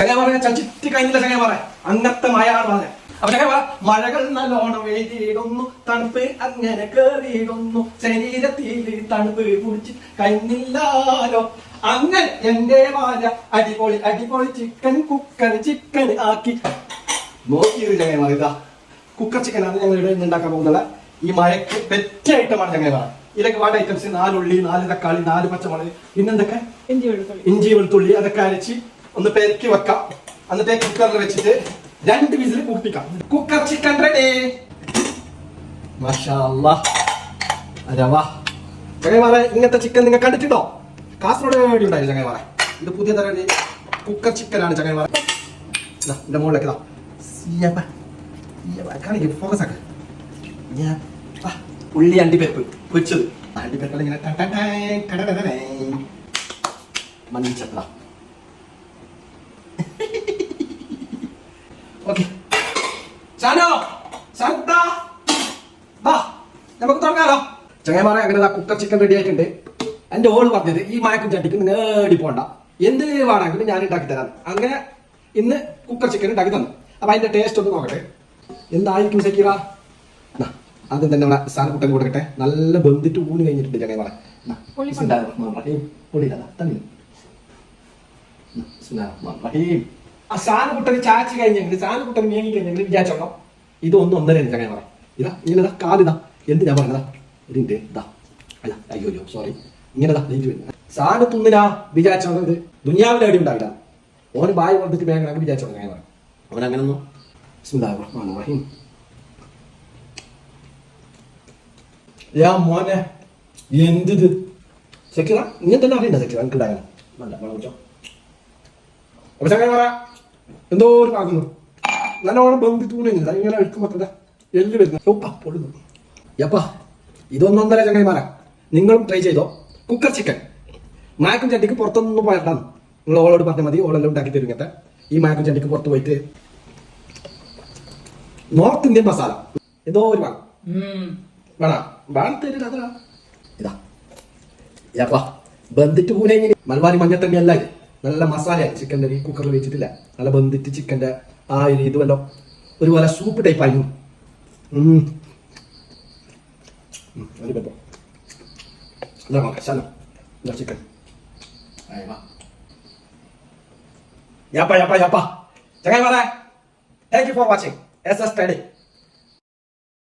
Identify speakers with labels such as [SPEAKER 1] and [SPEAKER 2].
[SPEAKER 1] ചങ്ങ പറഞ്ഞ ചുറ്റി കഴിഞ്ഞില്ല ചങ്ങ പറ അങ്ങനത്തെ മഴയാണ് പറഞ്ഞത് അപ്പൊ ചങ്ങ പറ മഴകൾ നല്ലോണം എഴുതിയിടുന്നു തണുപ്പ് അങ്ങനെ കേറിയിടുന്നു ശരീരത്തിൽ തണുപ്പ് കുടിച്ച് കഴിഞ്ഞില്ലാലോ അങ്ങനെ എന്റെ വാല അടിപൊളി അടിപൊളി ചിക്കൻ കുക്കർ ചിക്കൻ ആക്കി. നോക്കിയത് ചങ്ങ ഇതാ. കുക്കർ ചിക്കനാണ് ഞങ്ങൾ ഇവിടെ ഉണ്ടാക്കാൻ പോകുന്നത്. ഈ മഴയ്ക്ക് പെറ്റ ഐറ്റമാണ് പറയാ ഇതൊക്കെ വേണ്ട ഐറ്റംസ് നാലുള്ളി നാല് തക്കാളി നാല് പച്ചമുളക് പിന്നെന്തൊക്കെ?
[SPEAKER 2] ഇഞ്ചി വെളുത്തുള്ളി.
[SPEAKER 1] ഇഞ്ചി വെളുത്തുള്ളി അതൊക്കെ അരച്ച് ഒന്ന് പെരക്കി വെക്കാം. എന്നിട്ട് കുക്കറിൽ വെച്ചിട്ട് രണ്ട് വിസിൽ കൂട്ടിക്കാം. കുക്കർ ചിക്കൻ റെഡി ചങ്ങന്മാരെ ഇങ്ങനത്തെ ചിക്കൻ നിങ്ങൾ കണ്ടിട്ടുണ്ടോ? കാസർഗോഡ് വേണ്ടി ഉണ്ടായി ചങ്ങന്മാരെ ഇത് പുതിയ തരം കുക്കർ ചങ്ങന്മാരെ ഇതാ എന്റെ മുകളിലേക്ക് ഫോക്കസ് ആക്ക. ഉള്ളി അണ്ടിപ്പരിപ്പ് പൊരിച്ചത്. അണ്ടിപ്പരിപ്പ് ഇങ്ങനെ ട ഓക്കെ. ചാനോ ശാന്ത ബാ നമുക്ക് തുടങ്ങാലോ ചങ്ങന്മാരെ അങ്ങനെ കുക്കർ ചിക്കൻ റെഡി ആയിട്ടുണ്ട്. എന്റെ ഓൾ പറഞ്ഞത് ഈ മയക്കും ചട്ടിക്ക് നേടി പോണ്ട. എന്ത് വേണമെങ്കിലും ഞാൻ ഉണ്ടാക്കി തരാം. അങ്ങനെ ഇന്ന് കുക്കർ ചിക്കൻ ഉണ്ടാക്കി തന്നു. അപ്പൊ അതിന്റെ ടേസ്റ്റ് ഒന്ന് നോക്കട്ടെ. എന്തായിരിക്കും സക്കീറ? ആദ്യം തന്നെ നമ്മളെ സാധനക്കുട്ടൻ കൊടുക്കട്ടെ. നല്ല ബന്ധിട്ട് ഊണ് കഴിഞ്ഞിട്ടുണ്ട് ചങ്ങന്മാരെ
[SPEAKER 2] പുളി
[SPEAKER 1] തന്നില്ല. ദാ, ബിസ്മില്ലാഹിർറഹ്മാനിർറഹീം. ആ കുട്ടൻ ചാച്ചി കഴിഞ്ഞെങ്കിൽ കുട്ടൻ നീങ്ങി കഴിഞ്ഞെങ്കിൽ വിചാരിച്ചോളോ. ഇത് ഒന്നും ഒന്നര പറയാം ഇതാ ഇങ്ങനെ കാലിതാ എന്ത് ഞാൻ പറഞ്ഞതാ? ഇതിന്റെ ഇതാ. അല്ല അയ്യോ അയ്യോ സോറി ഇങ്ങനെ ദാ നെഞ്ചു വരുന്നു സാധനം തിന്നിനാ വിചാരിച്ചോ ഇത്? ദുനിയാവിലെ അടി ഉണ്ടാവില്ല. ഓന് ബായ് കൊടുത്തിട്ട് മേങ്ങണമെങ്കിൽ വിചാരിച്ചോ പറയാം അവൻ അങ്ങനെ ഒന്നും മോനെ എന്തിത് സെക്യൂറ ഇങ്ങനെ തന്നെ അറിയണ്ട സെക്യൂറ എനിക്ക് ഉണ്ടാകണം നല്ല വെള്ളം കുടിച്ചോ. അപ്പൊ ചങ്ങനെ പറ. എന്തോ ഒരു പാകുന്നു നല്ലോണം ബന്ധി തൂണി ഇങ്ങനെ എടുക്കുമ്പോ എല്ല് വരുന്നു ഒപ്പ പൊടുന്നു എപ്പാ ഇതൊന്നൊന്നര ചങ്ങൈമാരാ നിങ്ങളും ട്രൈ ചെയ്തോ. കുക്കർ ചിക്കൻ മാക്കും ചട്ടിക്ക് പുറത്തൊന്നും പോയട്ടാന്ന് നിങ്ങൾ ഓളോട് പറഞ്ഞാൽ മതി ഓളെല്ലാം ഉണ്ടാക്കി തരും ഇങ്ങനത്തെ ഈ മാക്കും ചട്ടിക്ക് പുറത്ത് പോയിട്ട് നോർത്ത് ഇന്ത്യൻ മസാല. എന്തോ ഒരു വേണം. വേണം? തരില്ല അതാ ഇതാ. യപ്പാ ബന്ധിട്ട് പൂനെ മലബാരി മഞ്ഞത്തണ്ണി അല്ലേ നല്ല മസാല ചിക്കന്റെ ഈ കുക്കറിൽ വെച്ചിട്ടില്ല. നല്ല ബന്ധിച്ച് ചിക്കന്റെ ആ ഒരു ഇത് വല്ലോ ഒരു പോലെ സൂപ്പ് ടൈപ്പ് ആയിരുന്നു chicken for watching S S study